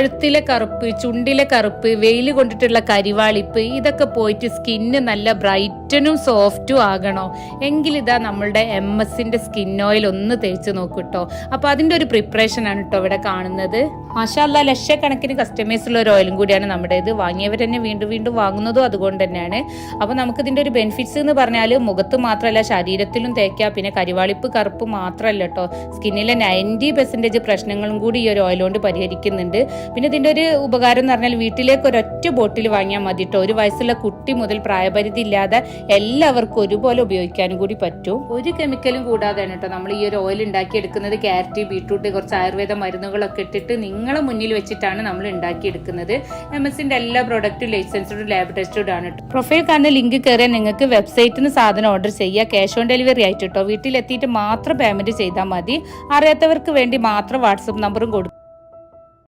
കഴുത്തിലെ കറുപ്പ് ചുണ്ടിലെ കറുപ്പ് വെയിൽ കൊണ്ടിട്ടുള്ള കരിവാളിപ്പ് ഇതൊക്കെ പോയിട്ട് സ്കിന്ന് നല്ല ബ്രൈറ്റനും സോഫ്റ്റും ആകണോ? എങ്കിൽ ഇതാ നമ്മളുടെ എം എസിന്റെ സ്കിൻ ഓയിൽ ഒന്ന് തേച്ച് നോക്കൂട്ടോ അപ്പൊ അതിന്റെ ഒരു പ്രിപ്പറേഷൻ ആണ് കേട്ടോ ഇവിടെ കാണുന്നത്. മാഷാല്ല ലക്ഷക്കണക്കിന് കസ്റ്റമേഴ്സ് ഉള്ള ഒരു ഓയിലും കൂടിയാണ് നമ്മുടെ ഇത് വാങ്ങിയവർ തന്നെ വീണ്ടും വീണ്ടും വാങ്ങുന്നതും അതുകൊണ്ട് തന്നെയാണ്. അപ്പോൾ നമുക്ക് ഇതിന്റെ ഒരു ബെനിഫിറ്റ്സ് എന്ന് പറഞ്ഞാൽ മുഖത്ത് മാത്രമല്ല ശരീരത്തിലും തേക്കാം പിന്നെ കരിവാളിപ്പ് കറുപ്പ് മാത്രമല്ല കേട്ടോ സ്കിന്നിലെ നയന്റി പെർസെന്റേജ് പ്രശ്നങ്ങളും കൂടി ഈ ഒരു ഓയിൽ കൊണ്ട് പരിഹരിക്കുന്നുണ്ട്. പിന്നെ ഇതിന്റെ ഒരു ഉപകാരം എന്ന് പറഞ്ഞാൽ വീട്ടിലേക്ക് ഒരൊറ്റ ബോട്ടിൽ വാങ്ങിയാൽ മതി കേട്ടോ ഒരു വയസ്സുള്ള കുട്ടി മുതൽ പ്രായപരിധി ഇല്ലാതെ എല്ലാവർക്കും ഒരുപോലെ ഉപയോഗിക്കാനും കൂടി പറ്റും. ഒരു കെമിക്കലും കൂടാതെയാണ് കേട്ടോ നമ്മൾ ഈ ഒരു ഓയിൽ ഉണ്ടാക്കിയെടുക്കുന്നത്. ക്യാരറ്റ് ബീട്രൂട്ട് കുറച്ച് ആയുർവേദ മരുന്നുകളൊക്കെ ഇട്ടിട്ട് നിങ്ങളെ മുന്നിൽ വെച്ചിട്ടാണ് നമ്മൾ ഉണ്ടാക്കിയെടുക്കുന്നത്. എം എസിന്റെ എല്ലാ പ്രോഡക്റ്റും ലൈസൻസ്ഡ് ലാബ് ടെസ്റ്റഡ് ആണ് കേട്ടോ പ്രൊഫൈൽ കാണുന്ന ലിങ്ക് കയറിയാൽ നിങ്ങൾക്ക് വെബ്സൈറ്റിൽ നിന്ന് സാധനം ഓർഡർ ചെയ്യുക ക്യാഷ് ഓൺ ഡെലിവറി ആയിട്ട് കേട്ടോ വീട്ടിലെത്തിയിട്ട് മാത്രം പേയ്മെന്റ് ചെയ്താൽ മതി. അറിയാത്തവർക്ക് വേണ്ടി മാത്രം വാട്സപ്പ് നമ്പറും കൊടുക്കും